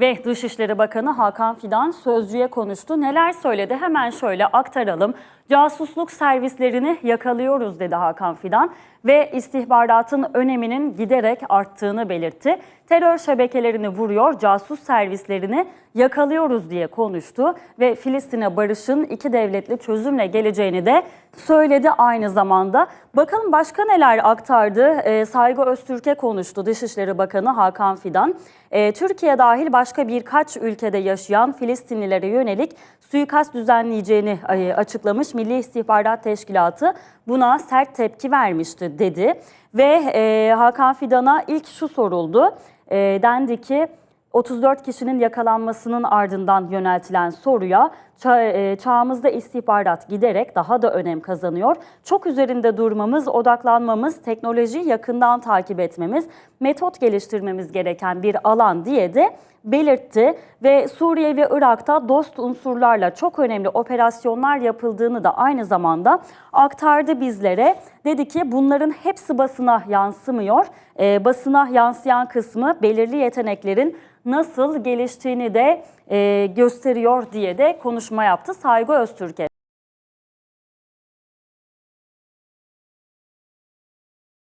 Ve Dışişleri Bakanı Hakan Fidan sözcüye konuştu. Neler söyledi hemen şöyle aktaralım. Casusluk servislerini yakalıyoruz dedi Hakan Fidan ve istihbaratın öneminin giderek arttığını belirtti. Terör şebekelerini vuruyor, casus servislerini yakalıyoruz diye konuştu ve Filistin'e barışın iki devletli çözümle geleceğini de söyledi aynı zamanda. Bakalım başka neler aktardı? Ee, Saygı Öztürk'e konuştu Dışişleri Bakanı Hakan Fidan. Ee, Türkiye dahil başka birkaç ülkede yaşayan Filistinlilere yönelik suikast düzenleyeceğini e, açıklamış. Milli İstihbarat Teşkilatı buna sert tepki vermişti dedi. Ve e, Hakan Fidan'a ilk şu soruldu. E, dendi ki 34 kişinin yakalanmasının ardından yöneltilen soruya "Ça- e, çağımızda istihbarat giderek daha da önem kazanıyor. Çok üzerinde durmamız, odaklanmamız, teknolojiyi yakından takip etmemiz, metot geliştirmemiz gereken bir alan diye de belirtti ve Suriye ve Irak'ta dost unsurlarla çok önemli operasyonlar yapıldığını da aynı zamanda aktardı bizlere. Dedi ki bunların hepsi basına yansımıyor. Ee, basına yansıyan kısmı belirli yeteneklerin nasıl geliştiğini de e, gösteriyor diye de konuşma yaptı Saygı Öztürk'e.